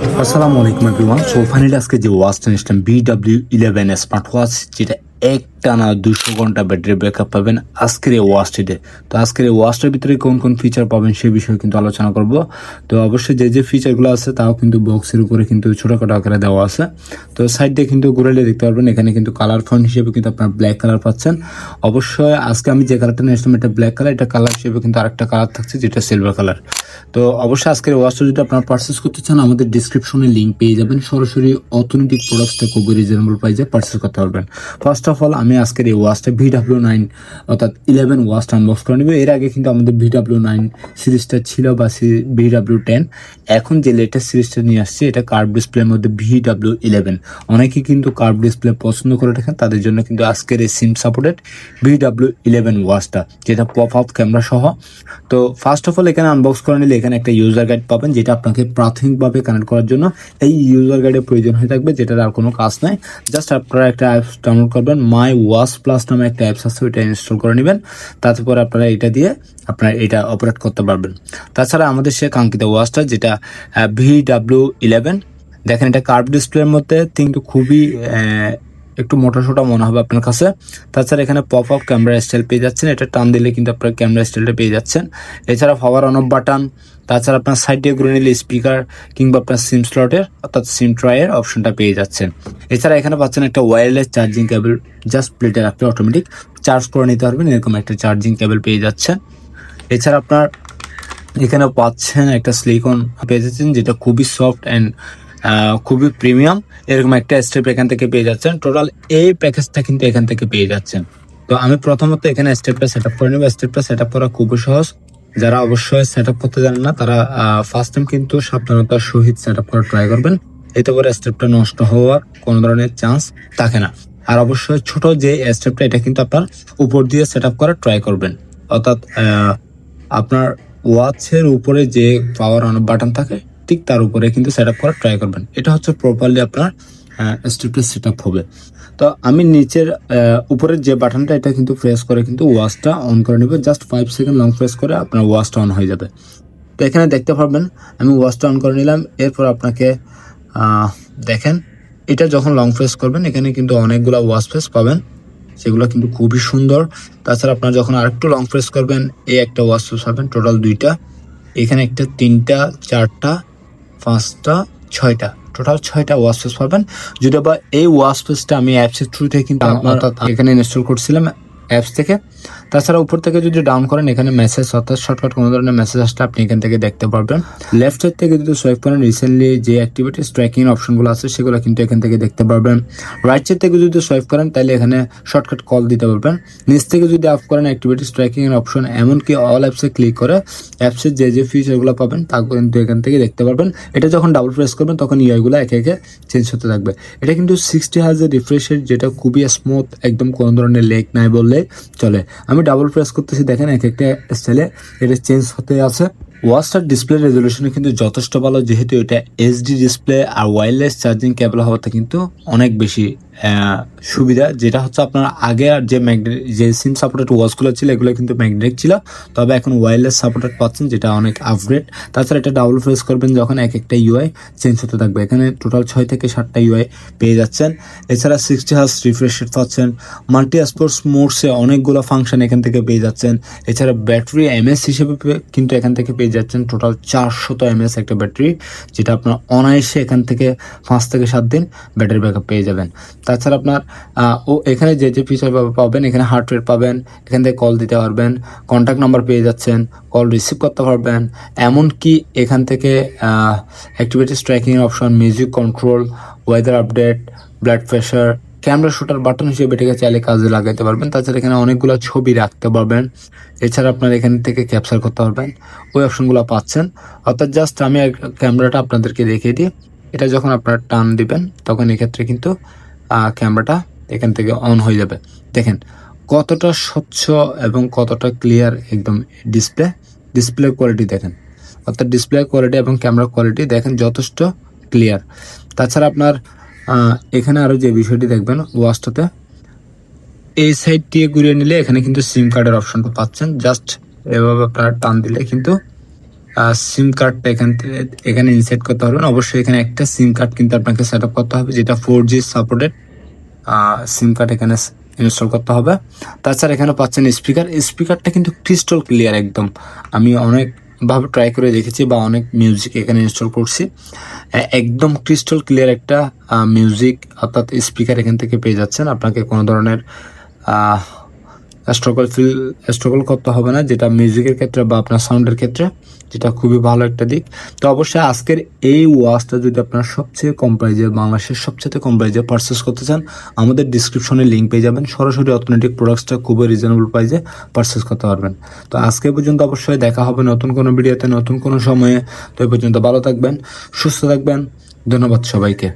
আসসালামু আলাইকুম everyone so finally আজকে যে ওয়াচটা নিয়েছিলাম বিডাব্লিউ ইলেভেন স্মার্ট ওয়াচ যেটা একটানা দুশো ঘণ্টা ব্যাটারি ব্যাকআপ পাবেন আজকের এই ওয়াচটিতে তো আজকের এই ওয়াচটার ভিতরে কোন কোন ফিচার পাবেন সেই বিষয়ে কিন্তু আলোচনা করব। তো অবশ্যই যে যে ফিচারগুলো আছে তাও কিন্তু বক্সের উপরে কিন্তু ছোটোখাটো আকারে দেওয়া আছে। তো সাইড দিয়ে কিন্তু ঘুরালে দেখতে পারবেন, এখানে কিন্তু কালার ফোন হিসেবে কিন্তু আপনার ব্ল্যাক কালার পাচ্ছেন। অবশ্যই আজকে আমি যে কালারটা নিয়েছিলাম এটা ব্ল্যাক কালার এটা কালার হিসেবে কিন্তু আরেকটা কালার থাকছে, যেটা সিলভার কালার তো অবশ্যই আজকের ওয়াচটা যদি আপনারা পারচেস করতে চান, আমাদের ডিসক্রিপশনে লিঙ্ক পেয়ে যাবেন। সরাসরি অর্থনৈতিক প্রোডাক্টসটা খুবই রিজনেবল প্রাইসে পারচেস করতে পারবেন। ফার্স্ট অফ অল আমি আজকের এই ওয়াচটা ভিডাব্লিউ নাইন অর্থাৎ ইলেভেন ওয়াচটা আনবক্স করে নেব। এর আগে কিন্তু আমাদের ভিডাব্লিউ নাইন সিরিজটা ছিল বা ভিডাব্লিউ টেন এখন যে লেটেস্ট সিরিজটা নিয়ে আসছে, এটা কার্ভ ডিসপ্লের মধ্যে ভিডাব্লিউ ইলেভেন অনেকে কিন্তু কার্ভ ডিসপ্লে পছন্দ করে থাকেন তাদের জন্য কিন্তু আজকের এই সিম সাপোর্টেড ভিডাব্লিউ ইলেভেন ওয়াচটা যেটা পপ আপ ক্যামেরা সহ। তো ফার্স্ট অফ অল এখানে আনবক্স করে নিলে এখানে একটা ইউজার গাইড পাবেন, যেটা আপনাকে প্রাথমিকভাবে কানেক্ট করার জন্য এই ইউজার গাইডের প্রয়োজন হয়ে থাকবে, যেটার আর কোনো কাজ নাই। জাস্ট আপনারা একটা অ্যাপস ডাউনলোড করবেন মাই ওয়াচ প্লাস নামে একটা অ্যাপস আছে, ওইটা ইনস্টল করে নেবেন। তারপর আপনারা এটা দিয়ে আপনার এটা অপারেট করতে পারবেন। তাছাড়া আমাদের সে কাঙ্ক্ষিত ওয়াচটা যেটা ভি ডাব্লিউ ইলেভেন দেখেন এটা কার্ভ ডিসপ্লের মধ্যে, কিন্তু খুবই একটু মোটা সোটা মনে হবে আপনার কাছে। তাছাড়া এখানে পপ আপ ক্যামেরা স্টাইল পেয়ে যাচ্ছেন। এটা টান দিলে কিন্তু আপনার ক্যামেরা স্টাইলটা পেয়ে যাচ্ছেন। এছাড়া পাওয়ার অন অফ বাটন তাছাড়া আপনার সাইড দিয়ে ঘুরে নিলে স্পিকার কিংবা আপনার সিম স্লটের অর্থাৎ সিম ট্রয়ের অপশনটা পেয়ে যাচ্ছেন। এছাড়া এখানে পাচ্ছেন একটা ওয়্যারলেস চার্জিং কেবল জাস্ট প্লেটে রাখলে অটোমেটিক চার্জ করে নিতে পারবেন। এরকম একটা চার্জিং কেবল পেয়ে যাচ্ছেন। এছাড়া আপনার এখানে পাচ্ছেন একটা স্লিকন পেয়ে যাচ্ছেন, যেটা খুবই সফট অ্যান্ড খুবই প্রিমিয়াম। এরকম একটা স্টেপ এখান থেকে পেয়ে যাচ্ছেন। টোটাল এই প্যাকেজটা কিন্তু এখান থেকে পেয়ে যাচ্ছেন। তো আমি প্রথমত এখানে স্টেপটা সেট আপ করে নেব। স্টেপটা সেট আপ করা খুবই সহজ। যারা অবশ্যই সেট আপ করতে জানেন না, তারা ফার্স্ট টাইম কিন্তু সাবধানতার সহিত সেট আপ করা ট্রাই করবেন। এতে করে স্টেপটা নষ্ট হওয়ার কোনো ধরনের চান্স থাকে না। আর অবশ্যই ছোট যে স্টেপটা এটা কিন্তু আপনার উপর দিয়ে সেট আপ করা ট্রাই করবেন। অর্থাৎ আপনার ওয়াচের উপরে যে পাওয়ার অন বাটন থাকে ঠিক তার উপরে কিন্তু সেট আপ করার ট্রাই করবেন। এটা হচ্ছে প্রপারলি আপনার স্টেপটা সেট আপ হবে। তো আমি নিচের উপরের যে বাটনটা এটা কিন্তু প্রেস করে কিন্তু ওয়াচটা অন করে নেবে just five second long press করে আপনার ওয়াচটা অন হয়ে যাবে। তো এখানে দেখতে পারবেন, আমি ওয়াচটা অন করে নিলাম। এরপর আপনাকে দেখেন, এটা যখন লং প্রেস করবেন, এখানে কিন্তু অনেকগুলো ওয়াচ ফেস পাবেন। সেগুলো কিন্তু খুবই সুন্দর। তাছাড়া আপনার যখন আরেকটু লং প্রেস করবেন, এই একটা ওয়াচ ফেস পাবেন টোটাল দুইটা। এখানে একটা তিনটা, চারটা পাঁচটা ছয়টা। টোটাল ছয়টা ওয়াশ ফেস পাবেন। যদি বা এই ওয়াশ আমি অ্যাপসের থ্রু থেকে কিন্তু আপনার এখানে ইনস্টল করছিলাম অ্যাপস থেকে। তাছাড়া উপর থেকে যদি ডাউন করেন, এখানে মেসেজ অর্থাৎ শর্টকাট কোনো ধরনের মেসেজ আসলে আপনি এখান থেকে দেখতে পারবেন। লেফট সাইড থেকে যদি সোয়াইপ করেন রিসেন্টলি যে অ্যাক্টিভিটিস ট্র্যাকিং অপশনগুলো আছে, সেগুলো কিন্তু এখান থেকে দেখতে পারবেন। রাইট সাইড থেকে যদি সোয়াইপ করেন, তাহলে এখানে শর্টকাট কল দিতে পারবেন। নিচ থেকে যদি আপ করেন অ্যাক্টিভিটিস ট্র্যাকিং এর অপশন এমনকি অল অ্যাপসে ক্লিক করে অ্যাপসের যে যে ফিচারগুলো পাবেন, তা কিন্তু এখান থেকে দেখতে পারবেন। এটা যখন ডাবল প্রেস করবেন, তখন ইআইগুলো একে একে চেঞ্জ হতে থাকবে। এটা কিন্তু সিক্সটি হাজার রিফ্রেশের যেটা খুবই স্মুথ একদম কোনো ধরনের লেক নাই বললে। চলে। আমি ডাবল প্রেস করতেছি, দেখেন এক একটা স্টাইলে এটা চেঞ্জ হতে আছে। ওয়াচটার ডিসপ্লে রেজলিউশন কিন্তু যথেষ্ট ভালো, যেহেতু এটা এইচডি ডিসপ্লে আর ওয়্যারলেস চার্জিং কেবল হওয়াতে কিন্তু অনেক বেশি সুবিধা, যেটা হচ্ছে আপনার আগে আর যে ম্যাগনেট যে সিম সাপোর্টেড ওয়াচগুলো ছিল, এগুলো কিন্তু ম্যাগনেটিক ছিল। তবে এখন ওয়্যারলেস সাপোর্টেড পাচ্ছেন, যেটা অনেক আপগ্রেড তাছাড়া এটা ডাবল প্রেস করবেন যখন এক একটা ইউআই চেঞ্জ হতে থাকবে। এখানে টোটাল ছয় থেকে সাতটা ইউআই পেয়ে যাচ্ছেন। এছাড়া সিক্সটি হার্স রিফ্রেশ রেট পাচ্ছেন। মাল্টি স্পোর্টস মোডসে অনেকগুলো ফাংশন এখান থেকে পেয়ে যাচ্ছেন। এছাড়া ব্যাটারি এমএস হিসেবে কিন্তু এখান থেকে পেয়ে যাচ্ছেন টোটাল চারশত এমএস একটা ব্যাটারি যেটা আপনার অনায়াসে এখান থেকে পাঁচ থেকে সাত দিন ব্যাটারি ব্যাকআপ পেয়ে যাবেন। তাছাড়া আপনার ও এখানে যে যে ফিচার পাবেন, এখানে হার্ট রেট পাবেন, এখান থেকে কল দিতে পারবেন কন্ট্যাক্ট নাম্বার পেয়ে যাচ্ছেন কল রিসিভ করতে পারবেন, এমনকি এখান থেকে activities tracking option music control weather update blood pressure camera shooter button হিসেবে এটাকে চাইলে কাজে লাগাতে পারবেন। তাছাড়া এখানে অনেকগুলো ছবি রাখতে পারবেন। এছাড়া আপনার এখান থেকে ক্যাপচার করতে পারবেন। ওই অপশনগুলো পাচ্ছেন। অর্থাৎ জাস্ট আমি ক্যামেরাটা আপনাদেরকে দেখিয়ে দিই। এটা যখন আপনারা টান দিবেন, তখন এক্ষেত্রে কিন্তু ক্যামেরাটা এখান থেকে অন হয়ে যাবে। দেখেন, কতটা স্বচ্ছ এবং কতটা ক্লিয়ার একদম ডিসপ্লে ডিসপ্লে কোয়ালিটি দেখেন। অর্থাৎ ডিসপ্লে কোয়ালিটি এবং ক্যামেরা কোয়ালিটি দেখেন যথেষ্ট ক্লিয়ার। তাছাড়া আপনার এখানে আরও যে বিষয়টি দেখবেন ওয়াচটাতে এই সাইড দিয়ে ঘুরিয়ে নিলে এখানে কিন্তু সিম কার্ডের অপশনটা পাচ্ছেন। জাস্ট এভাবে আপনারা টান দিলে কিন্তু সিম কার্ডটা এখান এখানে ইনসার্ট করতে পারবেন। অবশ্যই এখানে একটা সিম কার্ড কিন্তু আপনাকে সেট আপ করতে হবে, যেটা four G supported SIM card এখানে ইনস্টল করতে হবে। তাছাড়া এখানে পাচ্ছেন স্পিকার স্পিকারটা কিন্তু ক্রিস্টাল ক্লিয়ার একদম। আমি অনেকভাবে ট্রাই করে দেখেছি বা অনেক মিউজিক এখানে ইনস্টল করছি। একদম ক্রিস্টাল ক্লিয়ার একটা মিউজিক অর্থাৎ স্পিকার এখান থেকে পেয়ে যাচ্ছেন। আপনাকে কোনো ধরনের স্ট্রাগল ফিল স্ট্রাগল করতে হবে না, যেটা মিউজিকের ক্ষেত্রে বা আপনার সাউন্ডের ক্ষেত্রে, যেটা খুবই ভালো একটা দিক। তো অবশ্যই আজকের এই ওয়াচটা যদি আপনার সবচেয়ে কম প্রাইজে বাংলাদেশের সবচেয়ে কম প্রাইজে পারচেস করতে চান, আমাদের ডিসক্রিপশনে লিঙ্ক পেয়ে যাবেন। সরাসরি অথেন্টিক প্রোডাক্টসটা খুবই রিজনেবল প্রাইজে পারচেস করতে পারবেন। তো আজকে পর্যন্ত অবশ্যই দেখা হবে নতুন কোনো ভিডিওতে নতুন কোনো সময়ে। তো এই পর্যন্ত ভালো থাকবেন, সুস্থ থাকবেন। ধন্যবাদ সবাইকে।